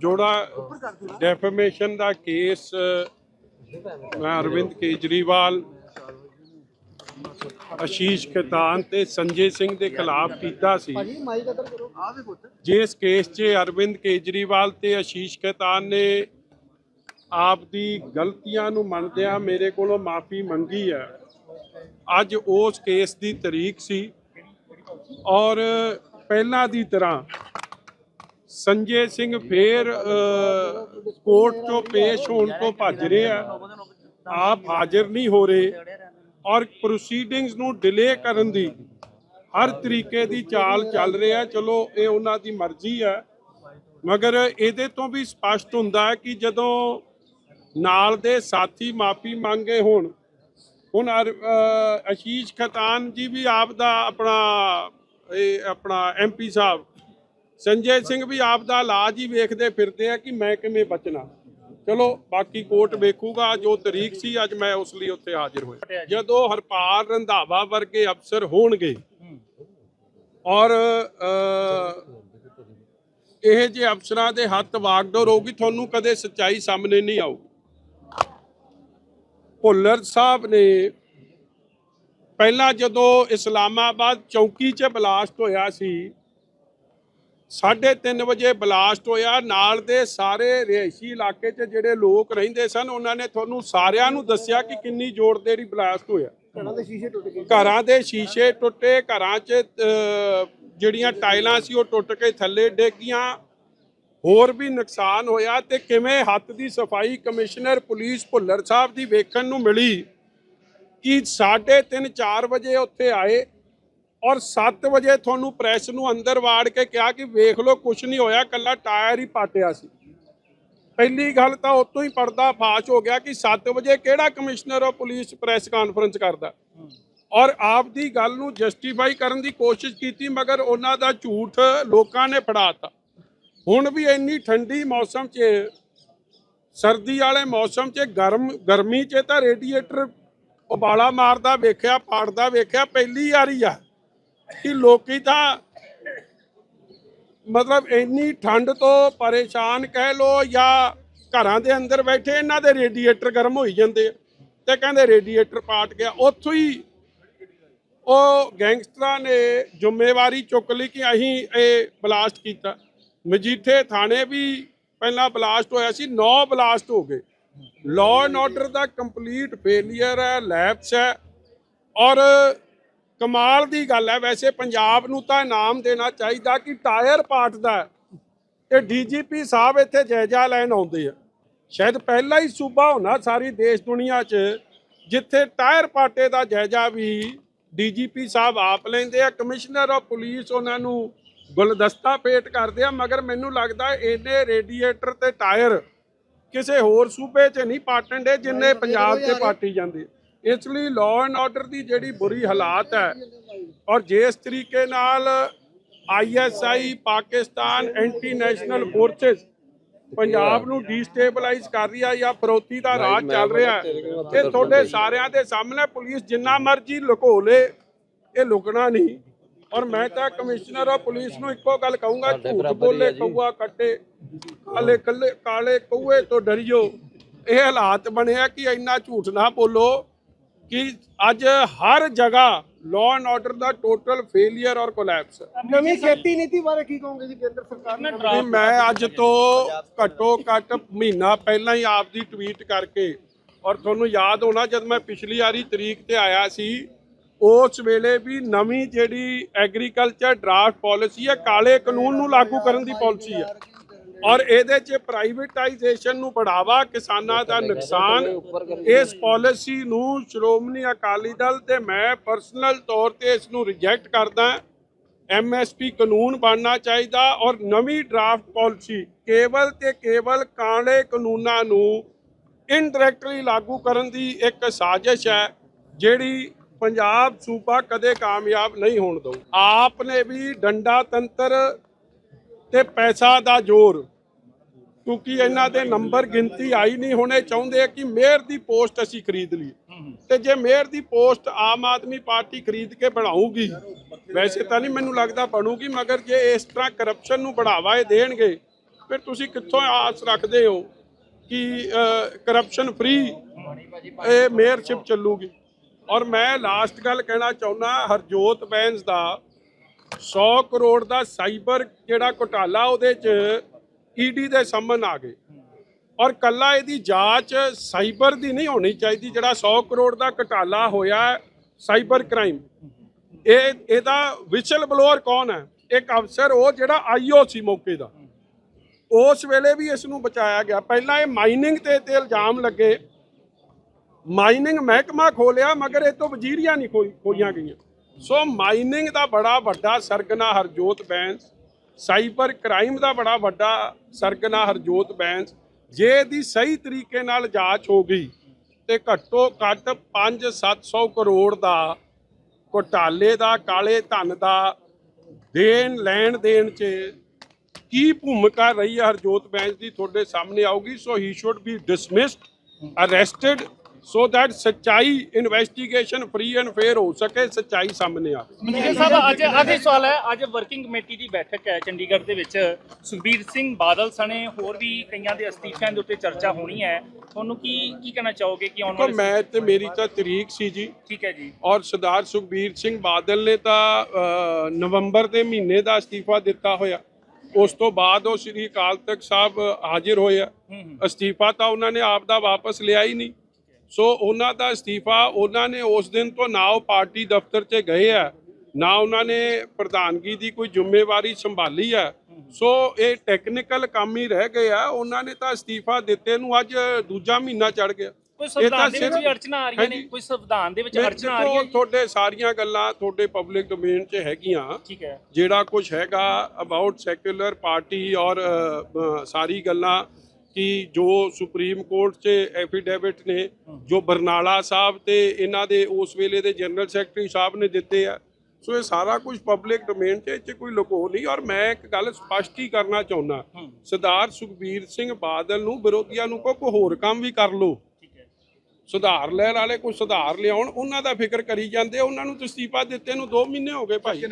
ਜੋੜਾ ਡੈਫੇਮੇਸ਼ਨ ਦਾ ਕੇਸ ਮੈਂ ਅਰਵਿੰਦ ਕੇਜਰੀਵਾਲ ਆਸ਼ੀਸ਼ ਖੇਤਾਨ ਤੇ ਸੰਜੇ ਸਿੰਘ ਦੇ ਖਿਲਾਫ ਕੀਤਾ ਸੀ। ਜਿਸ ਕੇਸ 'ਚ ਅਰਵਿੰਦ ਕੇਜਰੀਵਾਲ ਤੇ ਆਸ਼ੀਸ਼ ਖੇਤਾਨ ਨੇ ਆਪ ਦੀ ਗਲਤੀਆਂ ਨੂੰ ਮੰਨਦਿਆਂ ਮੇਰੇ ਕੋਲੋਂ ਮਾਫੀ ਮੰਗੀ ਹੈ। ਅੱਜ ਉਸ ਕੇਸ ਦੀ ਤਰੀਕ ਸੀ ਔਰ ਪਹਿਲਾਂ ਦੀ ਤਰ੍ਹਾਂ ਸੰਜੇ ਸਿੰਘ ਫੇਰ ਕੋਰਟ ਤੋਂ ਪੇਸ਼ ਹੋਣ ਤੋਂ ਭੱਜ ਰਹੇ ਆ। ਆਪ ਹਾਜ਼ਰ ਨਹੀਂ ਹੋ ਰਹੇ ਔਰ ਪ੍ਰੋਸੀਡਿੰਗਸ ਨੂੰ ਡਿਲੇ ਕਰਨ ਦੀ ਹਰ ਤਰੀਕੇ ਦੀ ਚਾਲ ਚੱਲ ਰਿਹਾ ਚਲੋ, ਇਹ ਉਹਨਾਂ ਦੀ ਮਰਜ਼ੀ ਹੈ ਮਗਰ ਇਹਦੇ ਤੋਂ ਵੀ ਸਪਸ਼ਟ ਹੁੰਦਾ ਹੈ ਕਿ ਜਦੋਂ ਨਾਲ ਦੇ ਸਾਥੀ ਮਾਫੀ ਮੰਗੇ ਹੋਣ, ਹੁਣ ਅਸ਼ੀਸ਼ ਖਤਾਨ ਜੀ ਵੀ ਆਪ ਦਾ ਆਪਣਾ, ਇਹ ਆਪਣਾ ਐਮਪੀ ਸਾਹਿਬ ਸੰਜੇ ਸਿੰਘ ਵੀ ਆਪ ਦਾ ਇਲਾਜ ਹੀ ਵੇਖਦੇ ਫਿਰਦੇ ਆ ਕਿ ਮੈਂ ਕਿਵੇਂ ਬਚਣਾ। ਚਲੋ ਬਾਕੀ ਕੋਰਟ ਵੇਖੂਗਾ ਜੋ ਤਰੀਕ ਸੀ ਅੱਜ ਮੈਂ ਉਸ ਲਈ ਉੱਥੇ ਹਾਜ਼ਰ ਹੋਇਆ। ਜਦੋਂ ਹਰਪਾਲ ਰੰਧਾਵਾ ਵਰਗੇ ਅਫਸਰ ਹੋਣਗੇ ਔਰ ਇਹ ਜੇ ਅਫਸਰਾਂ ਦੇ ਹੱਥ ਵਾਗਡੋਰ ਹੋਊਗੀ ਤੁਹਾਨੂੰ ਕਦੇ ਸੱਚਾਈ ਸਾਹਮਣੇ ਨਹੀਂ ਆਊਗੀ। ਭੁੱਲਰ ਸਾਹਿਬ ਨੇ ਪਹਿਲਾਂ ਜਦੋਂ ਇਸਲਾਮਾਬਾਦ ਚੌਕੀ 'ਚ ਬਲਾਸਟ ਹੋਇਆ ਸੀ 3:30 ਵਜੇ ਬਲਾਸਟ ਹੋਇਆ। ਨਾਲ ਦੇ ਸਾਰੇ ਰਿਹਾਇਸ਼ੀ ਇਲਾਕੇ 'ਚ ਜਿਹੜੇ ਲੋਕ ਰਹਿੰਦੇ ਸਨ ਉਹਨਾਂ ਨੇ ਤੁਹਾਨੂੰ ਸਾਰਿਆਂ ਨੂੰ ਦੱਸਿਆ ਕਿ ਕਿੰਨੀ ਜ਼ੋਰ ਦੇਰੀ ਬਲਾਸਟ ਹੋਇਆ। ਘਰਾਂ ਦੇ ਸ਼ੀਸ਼ੇ ਟੁੱਟ ਗਏ। ਘਰਾਂ ਦੇ ਸ਼ੀਸ਼ੇ ਟੁੱਟੇ ਘਰਾਂ 'ਚ ਜਿਹੜੀਆਂ ਟਾਈਲਾਂ ਸੀ ਉਹ ਟੁੱਟ ਕੇ ਥੱਲੇ ਡੇਗੀਆਂ ਹੋਰ ਵੀ ਨੁਕਸਾਨ ਹੋਇਆ ਤੇ ਕਿਵੇਂ ਹੱਥ ਦੀ ਸਫ਼ਾਈ ਕਮਿਸ਼ਨਰ ਪੁਲਿਸ ਭੁੱਲਰ ਸਾਹਿਬ ਦੀ ਵੇਖਣ ਨੂੰ ਮਿਲੀ ਕਿ 3:30 4 ਵਜੇ ਉੱਥੇ ਆਏ। ਔਰ 7 ਵਜੇ ਤੁਹਾਨੂੰ ਪ੍ਰੈਸ ਨੂੰ ਅੰਦਰ ਵਾੜ ਕੇ ਕਿਹਾ ਕਿ ਵੇਖ ਲਓ ਕੁਝ ਨਹੀਂ ਹੋਇਆ ਕੱਲਾ ਟਾਇਰ ਹੀ ਪਾਟਿਆ ਸੀ। ਪਹਿਲੀ ਗੱਲ ਤਾਂ ਉਤੋਂ ਹੀ ਪਰਦਾ ਫਾਸ਼ ਹੋ ਗਿਆ ਕਿ 7 ਵਜੇ ਕਿਹੜਾ commissioner of police press conference ਕਰਦਾ? ਔਰ ਆਪ ਦੀ ਗੱਲ ਨੂੰ ਜਸਟੀਫਾਈ ਕਰਨ ਦੀ ਕੋਸ਼ਿਸ਼ ਕੀਤੀ, ਮਗਰ ਉਹਨਾਂ ਦਾ ਝੂਠ ਲੋਕਾਂ ਨੇ ਫੜਾਤਾ ਹੁਣ ਵੀ ਇੰਨੀ ਠੰਡੀ ਮੌਸਮ 'ਚ, ਸਰਦੀ ਵਾਲੇ ਮੌਸਮ 'ਚ, ਗਰਮ, ਗਰਮੀ 'ਚ ਤਾਂ ਰੇਡੀਏਟਰ ਉਬਾਲਾ ਮਾਰਦਾ ਵੇਖਿਆ, ਪਾੜਦਾ ਵੇਖਿਆ, ਪਹਿਲੀ ਵਾਰੀ ਆ। ਕਿ ਲੋਕੀ ਤਾਂ ਮਤਲਬ ਇੰਨੀ ਠੰਡ ਤੋਂ ਪਰੇਸ਼ਾਨ ਕਹਿ ਲੋ ਜਾਂ ਘਰਾਂ ਦੇ ਅੰਦਰ ਬੈਠੇ, ਇਹਨਾਂ ਦੇ ਰੇਡੀਏਟਰ ਗਰਮ ਹੋਈ ਜਾਂਦੇ ਆ। ਤੇ ਕਹਿੰਦੇ ਰੇਡੀਏਟਰ ਪਾਟ ਗਿਆ। ਉੱਥੋਂ ਹੀ ਉਹ ਗੈਂਗਸਟਰਾਂ ਨੇ ਜ਼ਿੰਮੇਵਾਰੀ ਚੁੱਕ ਲਈ ਕਿ ਅਸੀਂ ਇਹ ਬਲਾਸਟ ਕੀਤਾ। ਮਜੀਠੇ ਥਾਣੇ ਵੀ ਪਹਿਲਾਂ ਬਲਾਸਟ ਹੋਇਆ ਸੀ 9 ਬਲਾਸਟ ਹੋ ਗਏ। ਲਾਅ ਐਂਡ ਆਰਡਰ ਦਾ ਕੰਪਲੀਟ ਫੇਲਿਅਰ ਹੈ ਲੈਪਸ ਹੈ। ਔਰ ਕਮਾਲ ਦੀ ਗੱਲ ਹੈ। ਵੈਸੇ ਪੰਜਾਬ ਨੂੰ ਤਾਂ ਇਨਾਮ ਦੇਣਾ ਚਾਹੀਦਾ ਕਿ ਟਾਇਰ ਪਾਟਦਾ ਤੇ ਡੀਜੀਪੀ ਸਾਹਿਬ ਇੱਥੇ ਜਾਇਜ਼ਾ ਲੈਣ ਆਉਂਦੇ ਆ। ਸ਼ਾਇਦ ਪਹਿਲਾ ਹੀ ਸੂਬਾ ਹੋਣਾ ਸਾਰੀ ਦੇਸ਼ ਦੁਨੀਆ 'ਚ ਜਿੱਥੇ ਟਾਇਰ ਪਾਟੇ ਦਾ ਜਾਇਜ਼ਾ ਵੀ ਡੀਜੀਪੀ ਸਾਹਿਬ ਆਪ ਲੈਂਦੇ ਆ। ਕਮਿਸ਼ਨਰ ਆਫ ਪੁਲਿਸ ਉਹਨਾਂ ਨੂੰ ਗੁਲਦਸਤਾ ਭੇਟ ਕਰਦੇ ਆ। ਮਗਰ ਮੈਨੂੰ ਲੱਗਦਾ ਇਹਨੇ ਰੇਡੀਏਟਰ ਤੇ ਟਾਇਰ ਕਿਸੇ ਹੋਰ ਸੂਬੇ 'ਚ ਨਹੀਂ ਪਾਟਣ ਦੇ ਜਿੰਨੇ ਪੰਜਾਬ 'ਚ ਪਾਟੀ ਜਾਂਦੇ ਇਸ ਲਈ ਲਾਅ ਐਂਡ ਆਰਡਰ ਦੀ ਜਿਹੜੀ ਬੁਰੀ ਹਾਲਾਤ ਹੈ ਔਰ ਜਿਸ ਤਰੀਕੇ ਨਾਲ ISI Pakistan anti national forces Punjab ਨੂੰ ਡੀਸਟੇਬਲਾਈਜ਼ ਕਰ ਰਹੀ ਆ ਜਾਂ ਫਰੋਤੀ ਦਾ ਰਾਜ ਚੱਲ ਰਿਹਾ। ਇਹ ਤੁਹਾਡੇ ਸਾਰਿਆਂ ਦੇ ਸਾਹਮਣੇ ਪੁਲਿਸ ਜਿੰਨਾ ਮਰਜ਼ੀ ਲੁਕੋ ਲੇ ਇਹ ਲੁਕਣਾ ਨਹੀਂ। ਔਰ ਮੈਂ ਤਾਂ ਕਮਿਸ਼ਨਰ ਆਫ ਪੁਲਿਸ ਨੂੰ ਇੱਕੋ ਗੱਲ ਕਹੂੰਗਾ ਝੂਠ ਬੋਲੇ ਕਊਆ ਕੱਟੇ ਕਾਲੇ ਕੱਲੇ ਕਾਲੇ ਕਊਏ ਤੋਂ ਡਰਿਓ। ਇਹ ਹਾਲਾਤ ਬਣਿਆ ਕਿ ਇੰਨਾ ਝੂਠ ਨਾ ਬੋਲੋ। ਕਿ ਅੱਜ ਹਰ ਜਗ੍ਹਾ ਲਾਅ ਐਂਡ ਆਰਡਰ ਦਾ ਟੋਟਲ ਫੇਲਿਅਰ ਔਰ ਕੋਲੈਪਸ ਨਵੀਂ ਖੇਤੀ ਨੀਤੀ ਬਾਰੇ ਕੀ ਕਹੋਗੇ ਜੀ ਕੇਂਦਰ ਸਰਕਾਰ ਨੇ? ਮੈਂ ਅੱਜ ਤੋਂ ਘੱਟੋ ਘੱਟ ਮਹੀਨਾ ਪਹਿਲਾਂ ਹੀ ਆਪ ਦੀ ਟਵੀਟ ਕਰਕੇ ਔਰ ਤੁਹਾਨੂੰ ਯਾਦ ਹੋਣਾ ਜਦ ਮੈਂ ਪਿਛਲੀ ਵਾਰੀ ਤਰੀਕ ਤੇ ਆਇਆ ਸੀ ਉਸ ਵੇਲੇ ਵੀ ਨਵੀਂ ਜਿਹੜੀ ਐਗਰੀਕਲਚਰ ਡਰਾਫਟ ਪਾਲਿਸੀ ਹੈ ਕਾਲੇ ਕਾਨੂੰਨ ਨੂੰ ਲਾਗੂ ਕਰਨ ਦੀ ਪਾਲਿਸੀ ਹੈ। ਔਰ ਇਹਦੇ 'ਚ ਪ੍ਰਾਈਵੇਟਾਈਜੇਸ਼ਨ ਨੂੰ ਬੜਾਵਾ ਕਿਸਾਨਾਂ ਦਾ ਨੁਕਸਾਨ। ਇਸ ਪਾਲਿਸੀ ਨੂੰ ਸ਼੍ਰੋਮਣੀ ਅਕਾਲੀ ਦਲ ਤੇ ਮੈਂ ਪਰਸਨਲ ਤੌਰ ਤੇ ਇਸ ਨੂੰ ਰਿਜੈਕਟ ਕਰਦਾ। ਐਮਐਸਪੀ ਕਾਨੂੰਨ ਬਣਨਾ ਚਾਹੀਦਾ ਔਰ ਨਵੀਂ ਡਰਾਫਟ ਪਾਲਿਸੀ ਕੇਵਲ ਤੇ ਕੇਵਲ ਕਾਲੇ ਕਾਨੂੰਨਾਂ ਨੂੰ ਇਨਡਾਇਰੈਕਟਲੀ ਲਾਗੂ ਕਰਨ ਦੀ ਇੱਕ ਸਾਜ਼ਿਸ਼ ਹੈ, ਜਿਹੜੀ ਪੰਜਾਬ ਸੂਬਾ ਕਦੇ ਕਾਮਯਾਬ ਨਹੀਂ ਹੋਣ ਦਊ। ਆਪ ਨੇ ਵੀ ਡੰਡਾ ਤੰਤਰ ਤੇ ਪੈਸਾ ਦਾ ਜ਼ੋਰ। ਕਿਉਂਕਿ ਇਹਨਾਂ ਦੇ ਨੰਬਰ ਗਿਣਤੀ ਆਈ ਨਹੀਂ ਹੋਣੇ ਚਾਹੁੰਦੇ ਕਿ ਮੇਅਰ ਦੀ ਪੋਸਟ ਅਸੀਂ ਖਰੀਦ ਲਈਏ। ਤੇ ਜੇ ਮੇਅਰ ਦੀ ਪੋਸਟ ਆਮ ਆਦਮੀ ਪਾਰਟੀ ਖਰੀਦ ਕੇ ਬਣਾਊਗੀ, ਵੈਸੇ ਤਾਂ ਨਹੀਂ ਮੈਨੂੰ ਲੱਗਦਾ ਬਣੂਗੀ, ਮਗਰ ਜੇ ਇਸ ਤਰ੍ਹਾਂ ਕਰਪਸ਼ਨ ਨੂੰ ਬੜਾਵਾ ਇਹ ਦੇਣਗੇ, ਫਿਰ ਤੁਸੀਂ ਕਿੱਥੋਂ ਆਸ ਰੱਖਦੇ ਹੋ ਕਿ ਕਰਪਸ਼ਨ ਫ੍ਰੀ ਇਹ ਮੇਅਰਸ਼ਿਪ ਚੱਲੂਗੀ? ਔਰ ਮੈਂ ਲਾਸਟ ਗੱਲ ਕਹਿਣਾ ਚਾਹੁੰਦਾ, ਹਰਜੋਤ ਬੈਂਸ ਦਾ 100 ਕਰੋੜ ਦਾ ਸਾਈਬਰ ਜਿਹੜਾ ਘੁਟਾਲਾ ਉਹਦੇ 'ਚ ਈਡੀ ਦੇ ਸਾਹਮਣ ਆ ਗਏ। ਔਰ ਕੱਲਾ ਇਹਦੀ ਜਾਂਚ ਸਾਈਬਰ ਦੀ ਨਹੀਂ ਹੋਣੀ ਚਾਹੀਦੀ, ਜਿਹੜਾ 100 ਕਰੋੜ ਦਾ ਘਟਾਲਾ ਹੋਇਆ ਸਾਈਬਰ ਕ੍ਰਾਈਮ। ਇਹ, ਇਹਦਾ ਵਿਸ਼ਲ ਬਲੋਅਰ ਕੌਣ ਹੈ? ਇੱਕ ਅਫਸਰ, ਉਹ ਜਿਹੜਾ ਆਈਓ ਸੀ ਮੌਕੇ ਦਾ। ਉਸ ਵੇਲੇ ਵੀ ਇਸ ਨੂੰ ਬਚਾਇਆ ਗਿਆ। ਪਹਿਲਾਂ ਇਹ ਮਾਈਨਿੰਗ ਤੇ ਤੇ ਇਲਜ਼ਾਮ ਲੱਗੇ। ਮਾਈਨਿੰਗ ਮਹਿਕਮਾ ਖੋਲਿਆ, ਮਗਰ ਇਹ ਤੋਂ ਵਜ਼ੀਰੀਆਂ ਨਹੀਂ ਖੋਈ ਖੋਈਆਂ ਗਈਆਂ। ਸੋ ਮਾਈਨਿੰਗ ਦਾ ਬੜਾ ਵੱਡਾ ਸਰਗਨਾ ਹਰਜੋਤ ਬੈਂਸ ਸਾਈਬਰ ਕ੍ਰਾਈਮ ਦਾ ਬੜਾ ਵੱਡਾ ਸਰਗਨਾ ਹਰਜੋਤ ਬੈਂਸ, ਜੇ ਇਹਦੀ ਸਹੀ ਤਰੀਕੇ ਨਾਲ ਜਾਂਚ ਹੋ ਗਈ ਤੇ ਘੱਟੋ ਘੱਟ 5-700 ਕਰੋੜ ਦਾ ਘੁਟਾਲੇ ਦਾ, ਕਾਲੇ ਧਨ ਦਾ ਦੇਣ, ਲੈਣ ਦੇਣ 'ਚ ਕੀ ਭੂਮਿਕਾ ਰਹੀ ਹੈ ਹਰਜੋਤ ਬੈਂਸ ਦੀ? ਤੁਹਾਡੇ ਸਾਹਮਣੇ ਆਊਗੀ। So he should be dismissed arrested so that ਸੱਚਾਈ ਇਨਵੈਸਟੀਗੇਸ਼ਨ ਫ੍ਰੀ ਐਂਡ ਫੇਅਰ ਹੋ ਸਕੇ ਸੱਚਾਈ ਸਾਹਮਣੇ ਆਵੇ। ਮਨਜੀਤ ਸਾਹਿਬ ਅੱਜ ਅੱਜ ਇਹ ਸਵਾਲ ਹੈ ਅੱਜ ਵਰਕਿੰਗ ਕਮੇਟੀ ਦੀ ਬੈਠਕ ਹੈ ਚੰਡੀਗੜ੍ਹ ਦੇ ਵਿੱਚ। ਸੁਖਬੀਰ ਸਿੰਘ ਬਾਦਲ ਸਣੇ ਹੋਰ ਵੀ ਕਈਆਂ ਦੇ ਅਸਤੀਫਿਆਂ ਦੇ ਉੱਤੇ ਚਰਚਾ ਹੋਣੀ ਹੈ। ਤੁਹਾਨੂੰ ਕੀ ਕੀ ਕਹਿਣਾ ਚਾਹੋਗੇ ਕਿ ਆਉਣ ਵਾਲੇ ਮੈਂ ਤੇ ਮੇਰੀ ਤਾਂ ਤਰੀਕ ਸੀ ਜੀ। ਠੀਕ ਹੈ ਜੀ। ਔਰ ਸਰਦਾਰ ਸੁਖਬੀਰ ਸਿੰਘ ਬਾਦਲ ਨੇ ਤਾਂ ਨਵੰਬਰ ਦੇ ਮਹੀਨੇ ਦਾ ਅਸਤੀਫਾ ਦਿੱਤਾ ਹੋਇਆ। ਉਸ ਤੋਂ ਬਾਅਦ ਉਹ ਸ੍ਰੀ ਅਕਾਲ ਤਖਤ ਸਾਹਿਬ ਹਾਜ਼ਰ ਹੋਏ ਆ। ਹੂੰ ਹੂੰ। ਅਸਤੀਫਾ ਤਾਂ ਉਹਨਾਂ ਨੇ ਆਪ ਦਾ ਵਾਪਸ ਲਿਆ ਹੀ ਨਹੀਂ। ਸੋ ਉਹਨਾਂ ਦਾ ਅਸਤੀਫਾ ਉਹਨਾਂ ਨੇ ਉਸ ਦਿਨ ਤੋਂ ਨਾ ਉਹ ਪਾਰਟੀ ਦਫ਼ਤਰ 'ਚ ਗਏ ਆ ਨਾ ਉਹਨਾਂ ਨੇ ਪ੍ਰਧਾਨਗੀ ਦੀ ਕੋਈ ਜ਼ਿੰਮੇਵਾਰੀ ਸੰਭਾਲੀ ਹੈ ਸੋ ਇਹ ਟੈਕਨੀਕਲ ਕੰਮ ਹੀ ਰਹਿ ਗਏ ਆ ਉਹਨਾਂ ਨੇ ਤਾਂ ਅਸਤੀਫਾ ਦਿੱਤੇ ਨੂੰ ਅੱਜ ਦੂਜਾ ਮਹੀਨਾ ਚੜ ਗਿਆ। ਕੋਈ ਸੰਵਿਧਾਨ ਦੇ ਵਿੱਚ ਵੀ ਅੜਚਣਾ ਆ ਰਹੀਆਂ ਨੇ। ਕੋਈ ਸੰਵਿਧਾਨ ਦੇ ਵਿੱਚ ਅੜਚਣਾ ਆ ਰਹੀਆਂ? ਜੀ? ਤੁਹਾਡੇ ਸਾਰੀਆਂ ਗੱਲਾਂ ਤੁਹਾਡੇ ਪਬਲਿਕ ਡੋਮੇਨ 'ਚ ਹੈਗੀਆਂ। ਠੀਕ ਹੈ। ਜਿਹੜਾ ਕੁਝ ਹੈਗਾ ਅਬਾਊਟ ਸੈਕੂਲਰ ਪਾਰਟੀ ਔਰ ਸਾਰੀ ਗੱਲਾਂ ਕਿ ਜੋ ਸੁਪਰੀਮ ਕੋਰਟ 'ਚ ਐਫੀਡੇਵਿਟ ਨੇ ਜੋ ਬਰਨਾਲਾ ਸਾਹਿਬ ਤੇ ਇਹਨਾਂ ਦੇ ਉਸ ਵੇਲੇ ਦੇ ਜਨਰਲ ਸੈਕਟਰੀ ਸਾਹਿਬ ਨੇ ਦਿੱਤੇ ਆ। ਸੋ ਇਹ ਸਾਰਾ ਕੁਝ ਪਬਲਿਕ ਡੋਮੇਨ 'ਚ ਇਹ 'ਚ ਕੋਈ ਲੁਕੋ ਨਹੀਂ। ਔਰ ਮੈਂ ਇੱਕ ਗੱਲ ਸਪਸ਼ਟ ਹੀ ਕਰਨਾ ਚਾਹੁੰਦਾ। ਸਰਦਾਰ ਸੁਖਬੀਰ ਸਿੰਘ ਬਾਦਲ ਨੂੰ ਵਿਰੋਧੀਆਂ ਨੂੰ ਕੋਈ ਹੋਰ ਕੰਮ ਵੀ ਕਰ ਲੋ ਸੁਧਾਰ ਲੈਣ ਵਾਲੇ ਕੋਈ ਸੁਧਾਰ ਲਿਆਉਣ ਉਹਨਾਂ ਦਾ ਫਿਕਰ ਕਰੀ ਜਾਂਦੇ ਉਹਨਾਂ ਨੂੰ ਤਾਂ ਅਸਤੀਫਾ ਦਿੱਤੇ ਨੂੰ 2 ਮਹੀਨੇ ਹੋ ਗਏ ਭਾਈ।